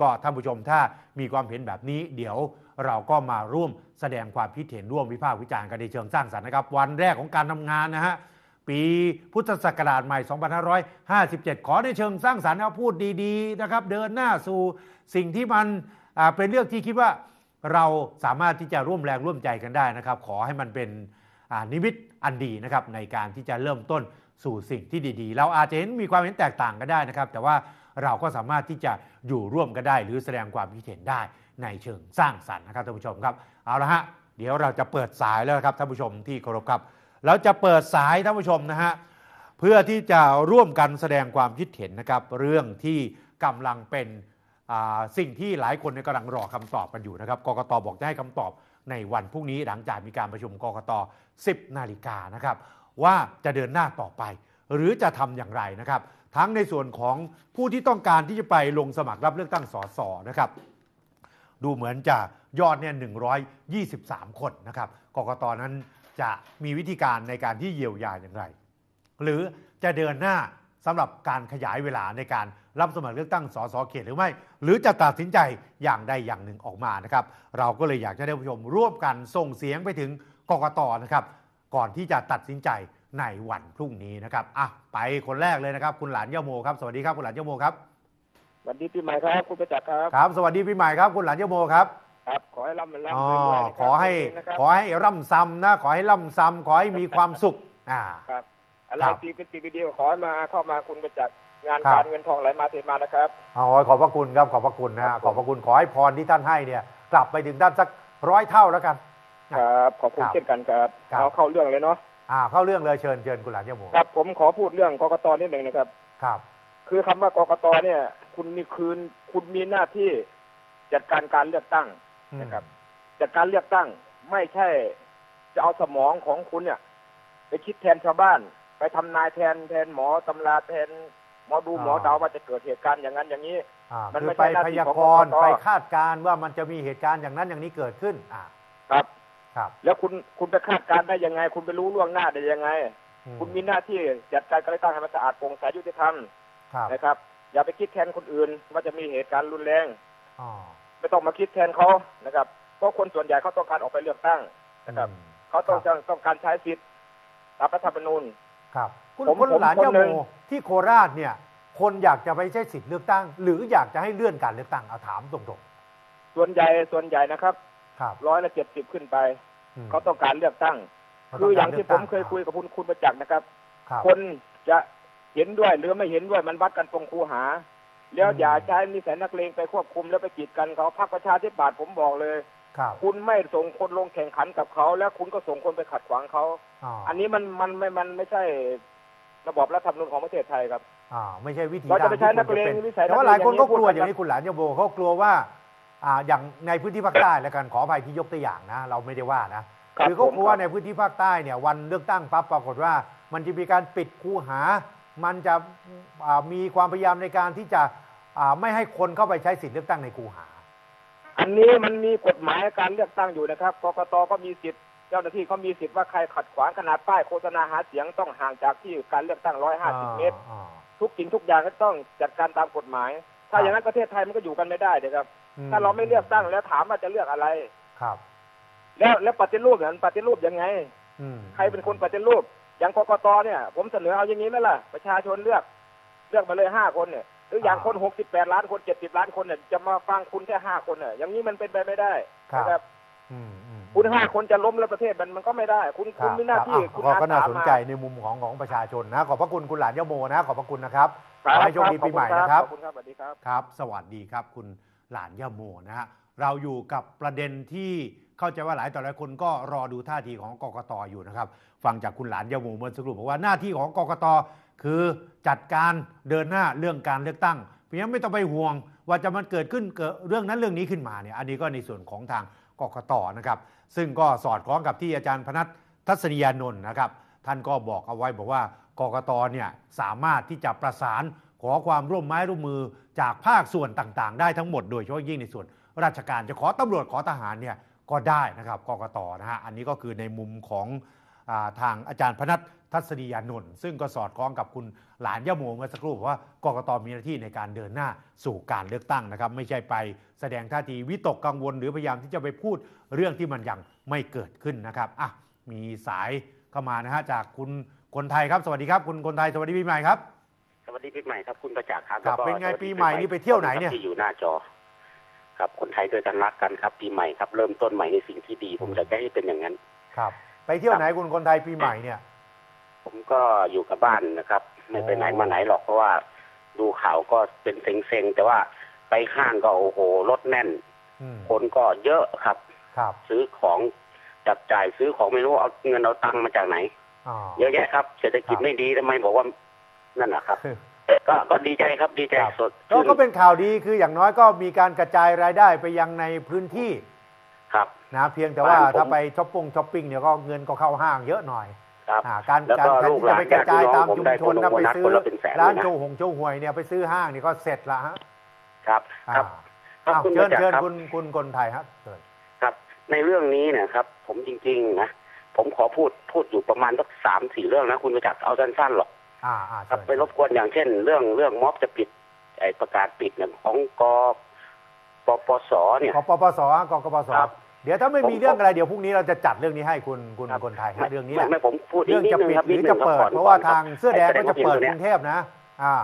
ก็ท่านผู้ชมถ้ามีความเห็นแบบนี้ เดี๋ยวเราก็มาร่วมแสดงความคิดเห็นร่วมวิพากษ์วิจารณ์กันในเชิงสร้างสรรค์นะครับ วันแรกของการทำงานนะฮะปีพุทธศักราชใหม่ 2557 ขอในเชิงสร้างสรรค์นะพูดดีๆนะครับ เดินหน้าสู่สิ่งที่มันเป็นเรื่องที่คิดว่าเราสามารถที่จะร่วมแรงร่วมใจกันได้นะครับ ขอให้มันเป็นนิมิตอันดีนะครับในการที่จะเริ่มต้นสู่สิ่งที่ดีๆ เราอาจจะเห็นมีความเห็นแตกต่างกันได้นะครับ แต่ว่า เราก็สามารถที่จะอยู่ร่วมกันได้ หรือแสดงความคิดเห็นได้ในเชิงสร้างสรรค์นะครับท่านผู้ชมครับเอาละฮะเดี๋ยวเราจะเปิดสายแล้วครับท่านผู้ชมที่เคารพครับ เราจะเปิดสายท่านผู้ชมนะฮะเพื่อที่จะร่วมกันแสดงความคิดเห็นนะครับเรื่องที่กำลังเป็นสิ่งที่หลายคนเนี่ยกำลังรอคำตอบกันอยู่นะครับกกตบอกจะให้คำตอบในวันพรุ่งนี้หลังจากมีการประชุมกกต 10 นาฬิกานะครับว่าจะเดินหน้าต่อไป หรือจะทำอย่างไรนะครับ ทั้งในส่วนของผู้ที่ต้องการที่จะไปลงสมัครรับเลือกตั้งสสนะครับดูเหมือนจะยอดเนี่ย123 คนนะครับกกตนั้นจะมีวิธีการในการที่เยียวยาอย่างไร หรือจะเดินหน้าสำหรับการขยายเวลาในการรับสมัครเลือกตั้งสสเขตหรือไม่ หรือจะตัดสินใจอย่างใดอย่างหนึ่งออกมานะครับ เราก็เลยอยากจะให้ผู้ชมร่วมกันส่งเสียงไปถึงกกตนะครับ ก่อนที่จะตัดสินใจ ในวันพรุ่งนี้นะครับอะไปคนแรกเลยนะครับ คุณหลานย่าโมครับสวัสดีครับคุณหลานย่าโมครับสวัสดีปีใหม่ครับคุณประจักษ์ครับครับ สวัสดีปีใหม่ครับคุณหลานย่าโมครับครับขอให้ร่ำมันร่ำอ๋อรวยๆนะครับขอให้นะครับขอให้ร่ำซ้ำนะขอให้ร่ำซ้ำขอให้มีความสุขอ่าครับอะไรครับปีเป็นปีเป็นเดียวขอให้มาเข้ามาคุณประจักษ์งานครับการเงินทองไหลมาเทมานะครับอ๋อขอบพระคุณครับขอบพระคุณนะฮะขอบพระคุณขอให้พรที่ท่านให้เนี่ยกลับไปถึงท่านสักร้อยเท่าแล้วกันครับขอบคุณครับเช่นกันครับครับเอาเข้าเรื่องเลยเนาะ อ่าเข้าเรื่องเลยเชิญเชิญคุณหลานย่าโมครับผมขอพูดเรื่องกกตนิดหนึ่งนะครับ ครับ คือคำว่ากกตเนี่ย คุณมีคืนคุณมีหน้าที่จัดการการเลือกตั้งอืมนะครับ จัดการเลือกตั้งไม่ใช่จะเอาสมองของคุณเนี่ย ไปคิดแทนชาวบ้าน ไปทำนายแทนแทนหมอตำราแทนหมอดูหมอเดาว่าจะเกิดเหตุการณ์อย่างนั้นอย่างนี้อ่ามันคืไม่อใช่ไปหน้าพที่ยาของกรณ์กกตไปคาดการณ์ว่ามันจะมีเหตุการณ์อย่างนั้นอย่างนี้เกิดขึ้นอ่าครับครับ แล้วคุณคุณไปคาดการณ์ได้ยังไง คุณไปรู้ล่วงหน้าได้ยังไงอืคุณมีหน้าที่จัดการการเลือกตั้งให้มันสะอาดโปร่งใสยุติธรรมครับนะครับ อย่าไปคิดแทนคนอื่นว่าจะมีเหตุการณ์รุนแรงอ๋อไม่ต้องมาคิดแทนเขานะครับเพราะคนส่วนใหญ่เขาต้องการออกไปเลือกตั้งนะครับอืมเขาต้องครับต้องการใช้สิทธิ์ตามรัฐธรรมนูญครับ คุณผมคุณผมหลานคนย่าหนึ่โมงที่โคราชเนี่ย คนอยากจะไปใช้สิทธิ์เลือกตั้ง หรืออยากจะให้เลื่อนการเลือกตั้งเอาถามตรงส่วนใหญ่ส่วนใหญ่นะครับๆครับร้อยละเจ็ดสิบขึ้นไปอืม เขาต้องการเลือกตั้งเขคืออย่างที่ต้ผกรมลืกเคยตั้งคุยกับคุณคุณประจักษ์นะครับครับ คนจะเห็นด้วยหรือไม่เห็นด้วยมันวัดกันตรงคูหา แล้วอืมอย่าใช้นิสัยนักเลงไปควบคุมแล้วไปกีดกันเขาพรรคประชาธิปัตย์ผมบอกเลยครับคุณไม่ส่งคนลงแข่งขันกับเขา แล้วคุณก็ส่งคนไปขัดขวางเขาอ๋ออันนี้มันมันไม่มันไม่ใช่ระบอบรัฐธรรมนูญของประเทศไทยครับอ่าไม่ใช่วิธีเราจะไปใช้ที่นักเลงควรจะป็นิสัยแต่ว่านักเลงหลายคนก็อย่างนี้กลัวพูดกันอย่างนี้คุณหลานยาโบเขากลัวว่า อ่าอย่างในพื้นที่ภาคใต้แล้วกันขออภัยที่ยกตัวอย่างนะ เราไม่ได้ว่านะครับคือเขากลัวผมว่าในพื้นที่ภาคใต้เนี่ยวันเลือกตั้งปั๊บปรากฏว่า มันจะมีการปิดคูหา มันจะอ่ามีความพยายามในการที่จะอ่าไม่ให้คนเข้าไปใช้สิทธิ์เลือกตั้งในคูหา อันนี้มันมีกฎหมายการเลือกตั้งอยู่นะครับกกตก็มีสิทธิ์เจ้าหน้าที่เขามีสิทธิ์ว่าใครขัดขวางขนาดป้ายโฆษณาหาเสียงต้องห่างจากที่การเลือกตั้ง 150 เมตรอ่าทุกสิ่งทุกอย่างก็ต้องจัดการตามกฎหมาย ถ้าครับอย่างนั้นประเทศไทยมันก็อยู่กันไม่ได้เด็ครับอื ถ้าเราไม่เลือกตั้งแล้วถามว่าจะเลือกอะไร ครับ แล้วแล้วปฏิรูปเนี่ยมันปฏิรูปยังไงอืมใครเป็นคนปฏิรูป อย่างกกตเนี่ย ผมเสนอเอาอย่างนี้ไหมล่ะ ประชาชนเลือก เลือกมาเลยห้าคนเนี่ยหรืออย่างคนหกสิบแปดล้านคนเจ็ดสิบล้านคนเนี่ยจะมาฟังคุณแค่ห้าคนเนี่ยอย่างนี้มันเป็นไปไม่ได้ครับนะครับอืมอืมคุณห้าคนจะล้มแล้วประเทศมันมันก็ไม่ได้ คุณคคุรัณบมีหน้าที่ครับคุณอะก็อาก็น่าสาสนมาใจในมุมของของประชาชนนะ ขอบพระคุณคุณหลานยโมนะ ขอบพระคุณนะครับครัขบอให้โชคดีครับปีใหม่ขอบณนะครับขอบคุณครับสวัสดีครับครับ สวัสดีครับคุณ หลานย่าโมนะฮะเราอยู่กับประเด็นที่เข้าใจว่าหลายต่อหลายคนก็รอดูท่าทีของกกตอยู่นะครับ ฟังจากคุณหลานย่าโมเมื่อสักครู่บอกว่าหน้าที่ของกกตคือจัดการเดินหน้าเรื่องการเลือกตั้งเพราะฉะนั้นไม่ต้องไปห่วงว่าจะมันเกิดขึ้นเกิดเรื่องนั้นเรื่องนี้ขึ้นมาเนี่ยอันนี้ก็ในส่วนของทางกกตนะครับ ซึ่งก็สอดคล้องกับที่อาจารย์พนัททัศนียานนท์นะครับ ท่านก็บอกเอาไว้บอกว่ากกตเนี่ยสามารถที่จะประสาน ขอความร่วมไม้ร่วมมือจากภาคส่วนต่างๆ ได้ทั้งหมดโดยเฉพาะยิ่งในส่วนราชการจะขอตำรวจขอทหารเนี่ยก็ได้นะครับกกตนะฮะอันนี้ก็คือในมุมของอาทางอาจารย์พนัททัศนียานนท์ซึ่งก็สอดคล้องกับคุณหลานยะโมเมื่อสักครู่บอกว่ากกตมีหน้าที่ในการเดินหน้าสู่การเลือกตั้งนะครับ ไม่ใช่ไปแสดงท่าทีวิตกกังวล หรือพยายามที่จะไปพูดเรื่องที่มันยังไม่เกิดขึ้นนะครับอะมีสายเข้ามานะฮะจากคุณคนไทยครับ สวัสดีครับ คุณคนไทยสวัสดีปีใหม่ครับ วัสดีปีใหม่ครับคุณประจักษ์ครับครับแล้วก็เป็นไงสวัสดีปีใหม่นี่ไปเที่ยวไหนเนี่ยที่อยู่หน้าจอ ครับคนไทยด้วยกันรักกันครับ ปีใหม่ครับเริ่มต้นใหม่ในสิ่งที่ดี ผมจะให้เป็นอย่างนั้น ครับ ไปเที่ยวไหนคุณคนไทยปีใหม่เนี่ย ผมก็อยู่กับบ้านนะครับ ไม่ไปไหนโอ้มาไหนหรอกเพราะว่าดูข่าวก็เป็นเซ็งๆแต่ว่าไปห้างก็โอ้โหรถแน่นอืมคนก็เยอะครับ ครับ ซื้อของจับจ่ายซื้อของไม่รู้เอาเงินเอาตังค์มาจากไหนอ๋อเยอะแยะครับเศรษฐกิจครับไม่ดีทำไมบอกว่า นั่นนะครับ ก็ก็ดีใจครับดีใจครับสดก็ชื่นก็เป็นข่าวดีคืออย่างน้อยก็มีการกระจายรายได้ไปยังในพื้นที่ครับนะเพียงแต่ว่าบ้านผมถ้าไปช้อปปิ้งช้อปปิ้งเนี่ยก็เงินก็เข้าห้างเยอะหน่อยครับอ่าการแล้วการก็แทนลูกที่หจะลานไปกระจายญาติพี่น้องตามผมชุมได้ชนนะคนละไปโบนัสซื้อคนละเป็นแสนร้านเลยนะโจหงโจหวยเนี่ยไปซื้อห้างนี่ก็เสร็จละฮะครับครับอ่าครับอ้าวคุณเชิญประจักษ์เชิญครับคุณคุณคนไทยครับเชิญครับ ในเรื่องนี้เนะครับ ผมจริง ๆ นะ ผมขอพูดพูดอยู่ประมาณสักสามสี่เรื่องนะ คุณประจักษ์เอาสั้นๆหรอก อ่าอ่าครับเชิญไปรบกวนอย่างเช่น เรื่องเรื่องม็อบจะปิดไอประกาศปิดเนี่ยของกปปสเนี่ยกปปสกกปสครับเดี๋ยวถ้าไม่มีผมเรื่องอะไรเดี๋ยวพรุ่งนี้เราจะจัดเรื่องนี้ให้คุณคุณครับคนไทยไม่ฮะเรื่องนี้แหไม่ละไม่ผมพูดอีเรื่กองนิดจะนึงปิดครับหนิรืดอนึจะงครับเปิดก่อนเพราะว่าก่อนทางเสื้อแดงก็จะเปิดให้แสดงกรุงเทพนะ อ่า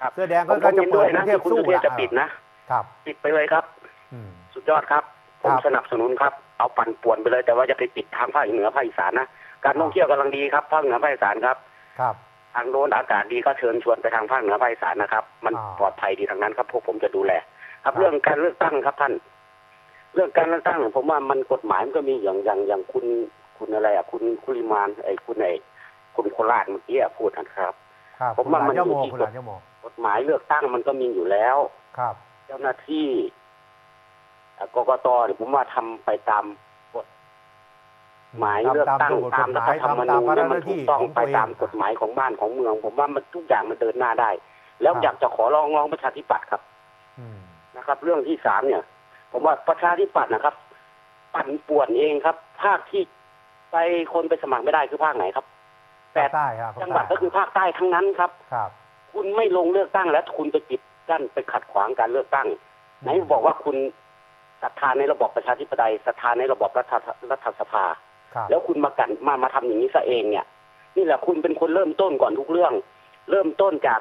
ครับเสื้อแดงผก็มก็ผมจะเห็นเปิด้ดวยกรุนะงเทพที่คุณสู้สุเทพละจะปิดนะครับ ปิดไปเลยครับอืมสุดยอดครับผครัมบสนับสนุนครับเอาปั่นป่วนไปเลยแต่ว่าจะไปปิดทางภาคเหนือภาคอีสานนะการท่องเที่ยวกำลังดีครับภาคเหนือภาคอีสานครับ ครับทางโน้นอากาศดีก็เชิญชวนไปทางภาคเหนือภาคอีสานนะครับ มันอ่าปลอดภัยดีทางนั้นครับ พวกผมจะดูแลครับครับ เรื่องการเลือกตั้งครับท่าน เรื่องการเลือกตั้งผมว่ามันกฎหมายมันก็มีอย่างอย่างอย่างคุณคุณอะไรอะคุณคุริมานไอ้คุณไอ้คุณโคราชเมื่อกี้อะพูดนะครับ ครับผมว่ามันคุณหลอยู่โมที่ คุณหลานยโมกฎหมายเลือกตั้งมันก็มีอยู่แล้ว ครับ เจ้าหน้าที่เอ่อกกตเนี่ยผมว่าทำไปตามกฎ หมายเลือกตั้งตาตามมกรัฎฐหมายธรรมทำตานูมญพระเนี่ยหมันน้าถูที่กต้องของไปตัวเองตามกฎหมายของบ้านของเมือง ผมว่ามันทุกอย่างมันเดินหน้าได้ แล้วครับอยากจะขอร้องร้องประชาธิปัตย์ครับอืมนะครับ เรื่องที่สามเนี่ย ผมว่าประชาธิปัตย์นะครับ ปั่นป่วนเองครับ ภาคที่ไปคนไปสมัครไม่ได้คือภาคไหนครับแปภาดคใต้ครับจังหวัดก็คือภาคใต้ทั้งนั้นครับ ครับ คุณไม่ลงเลือกตั้งแล้วคุณไปปิดกั้นไปขัดขวางการเลือกตั้ง ไหนบอกว่าคุณศรัทธาในระบอบประชาธิปไตยศรัทธาในระบอบรัฐรัฐสภาครับ แล้วคุณมากันมามาทำอย่างนี้ซะเองเนี่ย นี่แหละคุณเป็นคนเริ่มต้นก่อนทุกเรื่อง เริ่มต้นจาก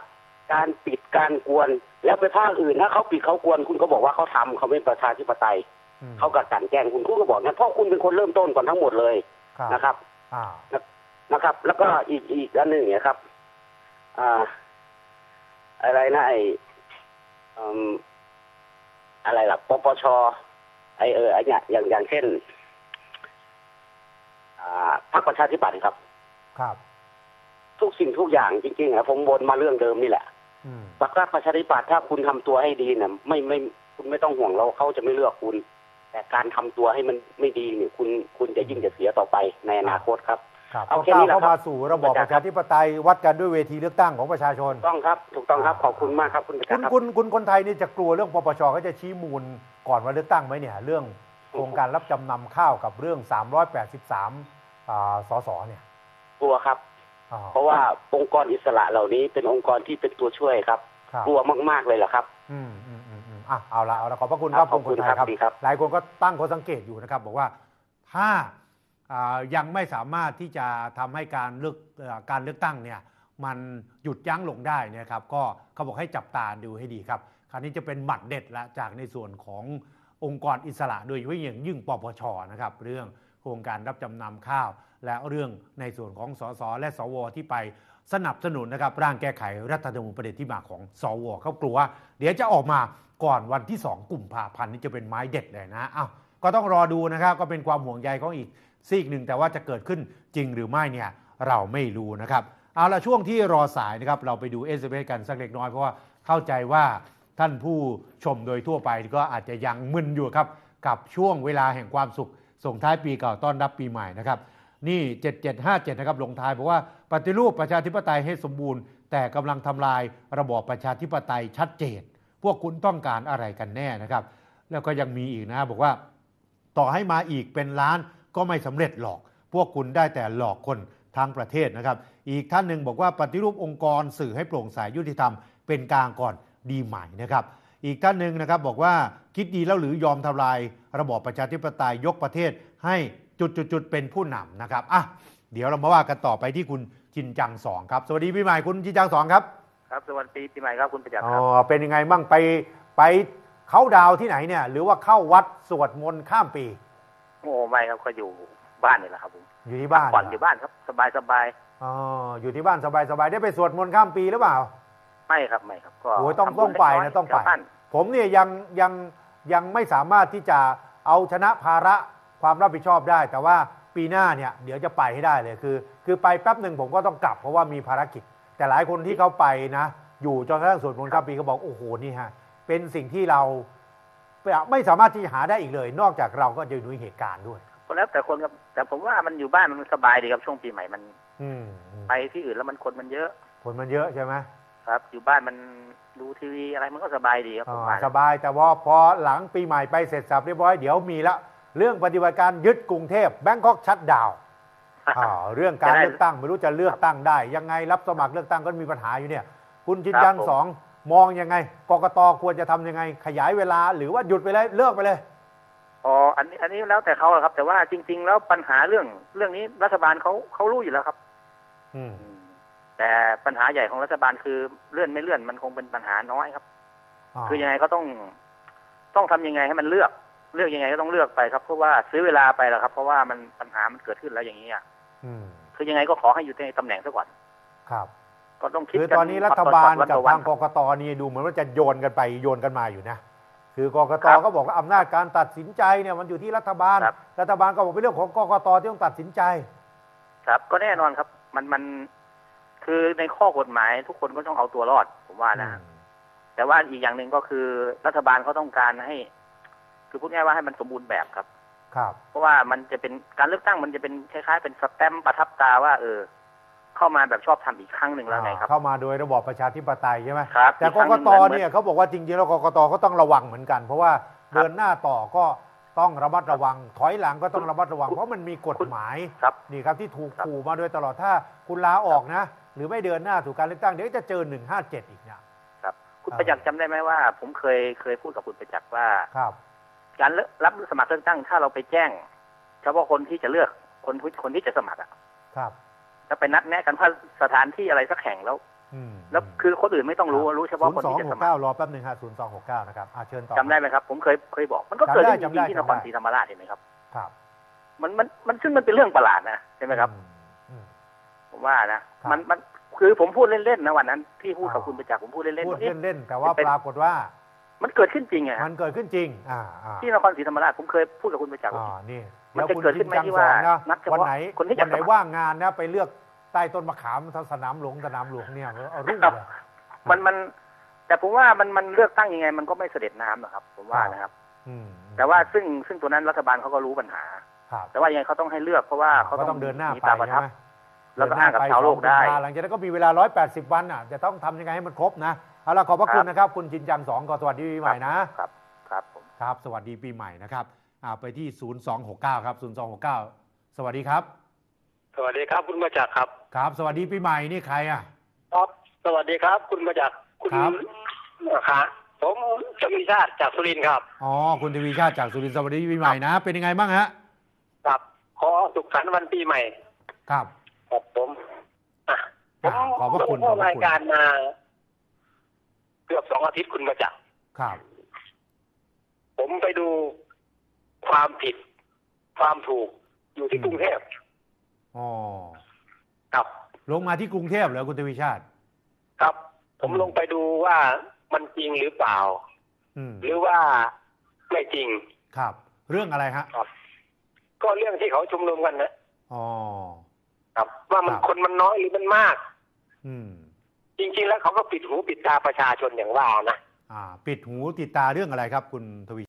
การปิดการกวน แล้วไปภาคอื่นถ้าเขาปิดเขากวน คุณก็บอกว่าเขาทำเขาเป็นประชาธิปไตยอืมเขากัดกันแกล้งคุณคุณก็บอกงั้นเพราะคุณเป็นคนเริ่มต้นก่อนทั้งหมดเลยครับนะครับอ่านะครับ แล้วก็อีกอีกอันหนึ่งเนี่ยครับ อ่า อะไรนะไออืมอะไรล่ะปปชไอเออไอเนี่ยอย่างอย่างเช่นอ่า พรรคประชาธิปัตย์ครับ ครับ ทุกสิ่งทุกอย่างจริงๆอะผมวนมาเรื่องเดิมนี่แหละอืมพรรคประชาธิปัตย์ถ้าคุณทำตัวให้ดีเนี่ยไม่ไม่คุณไม่ต้องห่วงเราเขาจะไม่เลือกคุณ แต่การทำตัวให้มันไม่ดีเนี่ยคุณคุณจะยิ่งจะเสียต่อไปในอนาคตครับครับเอาก็แค่ก้านี้วแหละเข้าครัมาบสู่ระบอบประชาธิปไตยวัดกันด้วยเวทีเลือกตั้งของประชาชนถูกต้องครับ ถูกต้องครับขอบคุณมากครับคุณประคุจักณษ์ครับคุณคุณคนไทยนี่จะกลัวเรื่องปปชเขาจะชี้มูลก่อนวันเลือกตั้งไหมเนี่ย เรื่องโครงการรับจำนำข้าวกับเรื่อง 383อ่า สสเนี่ยกลัวครับอ๋อเพราะว่าองค์กรอิสระเหล่านี้เป็นองค์กรที่เป็นตัวช่วยครับครับกลัวมาก ๆ เลยล่ะครับ อืมอืมอืมอืมอะเอาละเอาละขอบพระคุณคครัรับบคุณคนไทยขอบคุณครับดีครับ หลายคนก็ตั้งข้อสังเกตอยู่นะครับ บอกว่าถ้าอ่ายังไม่สามารถที่จะทำให้การเลือกเอ่อการเลือกตั้งเนี่ย มันหยุดยั้งลงได้เนยครับ ก็เขาบอกให้จับตาดูให้ดีครับ คราวนี้จะเป็นหมัดเด็ดละจากในส่วนขององค์กรอิสระโดยเฉพาะอย่างยิ่งปปชนะครับ เรื่องโครงการรับจำนำข้าว และเรื่องในส่วนของสสและสวที่ไปสนับสนุนนะครับร่างแก้ไขรัฐธรรมนูญประเด็นที่มาของสวเขากลัว เดี๋ยวจะออกมาก่อนวันที่2กุมภาพันธ์นี่จะเป็นไม้เด็ดเลยนะอ้าวก็ต้องรอดูนะครับก็เป็นความห่วงใยของอีกซีกหนึ่งแต่ว่าจะเกิดขึ้นจริงหรือไม่เนี่ยเราไม่รู้นะครับเอาละช่วงที่รอสายนะครับเราไปดูเอสเกันสักเล็กน้อยเพราะว่าเข้าใจว่าท่านผู้ชมโดยทั่วไปก็อาจจะยังมึนอยู่ครับกับช่วงเวลาแห่งความสุข ส่งท้ายปีเก่าต้อนรับปีใหม่นะครับนี่ 7757 นะครับลงท้ายบอกว่าปฏิรูปประชาธิปไตยให้สมบูรณ์ แต่กำลังทำลายระบอบประชาธิปไตยชัดเจน พวกคุณต้องการอะไรกันแน่นะครับ แล้วก็ยังมีอีกนะบอกว่า ต่อให้มาอีกเป็นล้านก็ไม่สำเร็จหรอก พวกคุณได้แต่หลอกคนทั้งประเทศนะครับ อีกท่านหนึ่งบอกว่าปฏิรูปองค์กรสื่อให้โปร่งใสยุติธรรมเป็นกลางก่อนดีใหม่นะครับ อีกท่านหนึ่งนะครับบอกว่าคิดดีแล้วหรือยอมทำลาย ระบอบประชาธิปไตยยกประเทศให้จุดๆๆเป็นผู้นำนะครับอะเดี๋ยวเรามาว่ากันต่อไปที่คุณจินจังสองครับ สวัสดีปีใหม่คุณจินจังสองครับครับสวัสดีปีใหม่ครับคุณประจักษ์อ๋คอรับเป็นยังไงบ้างไปไปเข้าดาวน์ที่ไหนเนี่ย หรือว่าเข้าวัดสวดมนต์ข้ามปี โอ้ไม่ครับก็อยู่บ้านนี่แหละครับผมอยู่ที่บ้านผ่อนอยู่บ้านครับสบายสบายอ๋ออยู่ที่บ้านสบายๆได้ไปสวดมนต์ข้ามปีหรือเปล่า ไม่ครับไม่ครับก็โอ้ยต้องทำบุญต้องไปเล็กนะต้องไปชาวบ้านผมเนี่ยยังยังยังไม่สามารถที่จะเอาชนะภาระความรับผิดชอบได้ แต่ว่าปีหน้าเนี่ยเดี๋ยวจะไปให้ได้เลยคือ คือไปแป๊บหนึ่งผมก็ต้องกลับเพราะว่ามีภารกิจ แต่หลายคนที่เขาไปนะ อยู่จนกระทั่งสวดมนต์ข้ามปีเขาบอกโอ้โหนี่ฮะเป็นสิ่งที่เราไม่สามารถที่จะหาได้อีกเลย นอกจากเราก็จะดูเหตุการณ์ด้วยก็แล้วแต่คนครับแต่ผมว่ามันอยู่บ้านมันสบายดีครับช่วงปีใหม่มัน อืมอืมไปที่อื่นแล้วมันคนมันเยอะผลมันเยอะใช่ไหม ครับ อยู่บ้านมันดูทีวีอะไรมันก็สบายดีครับผมอ่าว่า สบายแต่ว่าพอหลังปีใหม่ไปเสร็จสับเรียบร้อยเดี๋ยวมีละเรื่องปฏิบัติการยึดกรุงเทพแบงคอกชัดดาวน์เรื่องการเลือกตั้งไม่รู้จะเลือกตั้งได้ ยังไงรับสมัครเลือกตั้งก็มีปัญหาอยู่เนี่ย คุณจินจังสองมองยังไงกกตควรจะทำยังไง ขยายเวลาหรือว่าหยุดไปเลยเลิกไปเลย อ๋ออันนี้อันนี้แล้วแต่เขาอะครับ แต่ว่าจริง ๆ แล้วปัญหาเรื่องเรื่องนี้รัฐบาลเขาเขารู้อยู่แล้วครับ อืม แต่ปัญหาใหญ่ของรัฐบาลคือเลื่อนไม่เลื่อนมันคงเป็นปัญหาน้อยครับาคือยังไงก็ต้องต้องทำยังไงให้มันเลือกเลือกยังไงก็ต้องเลือกไปครับเพราะว่าซื้อเวลาไปแล้วครับ เพราะว่ามันปัญหามันเกิดขึ้นแล้วอย่างนี้อะอืมคือยังไงก็ขอให้อยู่ในตำแหน่งซะก่อนครับ ก็ต้องคิดคือกัตอนนี้รัฐบาลวันกับต่อวัทานงกกตนี่ดูเหมือนว่าจะโยนกันไปโยนกันมาอยู่นะคือกกตครับก็บอกว่าอำนาจการตัดสินใจเนี่ยมันอยู่ที่รัฐบาลครับรัฐบาลก็บอกเป็นเรื่องของกกตที่ต้องตัดสินใจ ครับก็แน่นอนครับ มันมัน คือในข้อกฎหมายทุกคนก็ต้องเอาตัวรอด ผมว่านะแต่ว่าอีกอย่างหนึ่งก็คือรัฐบาลเขาต้องการให้ คือพูดง่ายๆว่าให้มันสมบูรณ์แบบครับ ครับ เพราะว่ามันจะเป็นการเลือกตั้งมันจะเป็นคล้ายๆ เป็นสแตมป์ประทับตาว่า เออ เข้ามาแบบชอบทำอีกครั้งหนึ่งแล้วไงครับเข้ามาโดยระบอบประชาธิปไตยใช่ไหมครับแต่อีกครั้งกหตงหมือเนี่ยเขาบอกว่าจริงๆแล้วกกตก็ต้องระวังเหมือนกัน เพราะว่าเดินหน้าต่อก็ต้องระมัดระวัง ถอยหลังก็ต้องระมัดระวัง เพราะมันมีกฎหมายครับนี่ครับที่ถูกครับขู่มาโดยตลอดถ้าคุณลาออกนะ หรือไม่เดินหน้าสู่การเลือกตั้งเดี๋ยวจะเจอ157อีกเนี่ยครับ คุณอ่าประจักษ์จำได้ไหมว่า ผมเคยเคยพูดกับคุณประจักษ์ว่าครับ การเลือกรับสมัครเลือกตั้งถ้าเราไปแจ้งเฉพาะคนที่จะเลือกคนที่คนที่จะสมัครอะครับแล้วไปนัดแนะกันว่าสถานที่อะไรสักแห่งแล้วอืมแล้วคือคนอื่นไม่ต้องรู้รู้เฉพาะคนศูนย์สองที่จะหสกมัครเก้ารอแป๊บหนึ่งฮะศูนย์สองหกเก้านะครับอะเชิญต่อจำได้ไหมครับ ผมเคยเคยบอก มันก็จำได้เกิดขึ้นจจำได้ริงๆที่นครจำได้ศรีธรรมราชเห็นไหมครับ ครับ มันมันมันซึ่งมันเป็นเรื่องประหลาดนะใช่ไหมครับอือืม ผมว่านะครับมันมันคือผมพูดเล่นๆนะวันนั้นที่พูดกับอ๋อคุณประจักษ์ผมพูดเล่นๆพูดว่าเอ๊ะเล่นๆแต่ว่าเป็นปรากฏว่า มันเกิดขึ้นจริงไงมันเกิดขึ้นจริง อ่าอ่าที่นครศรีธรรมราชผมเคยพูดกับคุณประจักษ์ว่าอ่านี่มันแล้วจะคุณเกิดขึ้นไหมจังที่สว่าองนะนัดเฉวันพาะไหนคนที่จะวันไหนสมัครว่างงานนะไปเลือกใต้ต้นมะขามสนามหลวงสนามหลวงเนี่ยเอารุ่งครับเลยมันมัน แต่ผมว่ามันมันเลือกตั้งยังไง มันก็ไม่เสด็จน้ำหรอกครับ ผมว่านะครับอืมแต่ว่าซึ่งซึ่งตัวนั้นรัฐบาลเขาก็รู้ปัญหาครับแต่ว่ายังไงเขาต้องให้เลือกเพราะว่าเขาก็ต้ต้อองงเดินหน้ามีไปตาประทัใช่บไหม แล้วก็อ้างกับชาวโลกได้เนหน้าปสองกุมภาหลังจากนั้นก็มีเวลา 180 วันอะจะต้องทำยังไงให้มันครบนะเอาละขอบพระคุณนะครับ คุณจินจังสองก็สวัสดีปีใหม่นะครับครับผมครับ สวัสดีปีใหม่นะครับอ่าไปที่ 0269 ครับ 0269 สวัสดีครับ สวัสดีครับคุณมาจากครับ ครับ สวัสดีปีใหม่นี่ใครอะครับสวัสดีครับ คุณมาจากคุณครับครับผมจมีชาติจากสุรินทร์ครับอ๋อคุณทวีชาติจากสุรินทร์สวัสดีปีใหม่นะ เป็นยังไงบ้างฮะครับขอสุขสันต์วันปีใหม่ ครับ ครับผมอะผมอ่าขอบพระคุณผมขอบพระคุณ รายการมา เกือบสองอาทิตย์คุณมาจากครับ ผมไปดูความผิด ความถูกอยู่ที่อืม กรุงเทพอ๋อครับ ลงมาที่กรุงเทพเหรอคุณทวีชาติ ครับ ผมอืม ลงไปดูว่ามันจริงหรือเปล่า อืมหรือว่าไม่จริง ครับ เรื่องอะไรฮะครับก็เรื่องที่เขาชุมนุมกันนะอ๋อ ครับ ว่ามันครับคนมันน้อยหรือมันมาก อืม จริง ๆ แล้วเขาก็ปิดหูปิดตาประชาชนอย่างว่านะ อ่า ปิดหูติดตาเรื่องอะไรครับ คุณทวี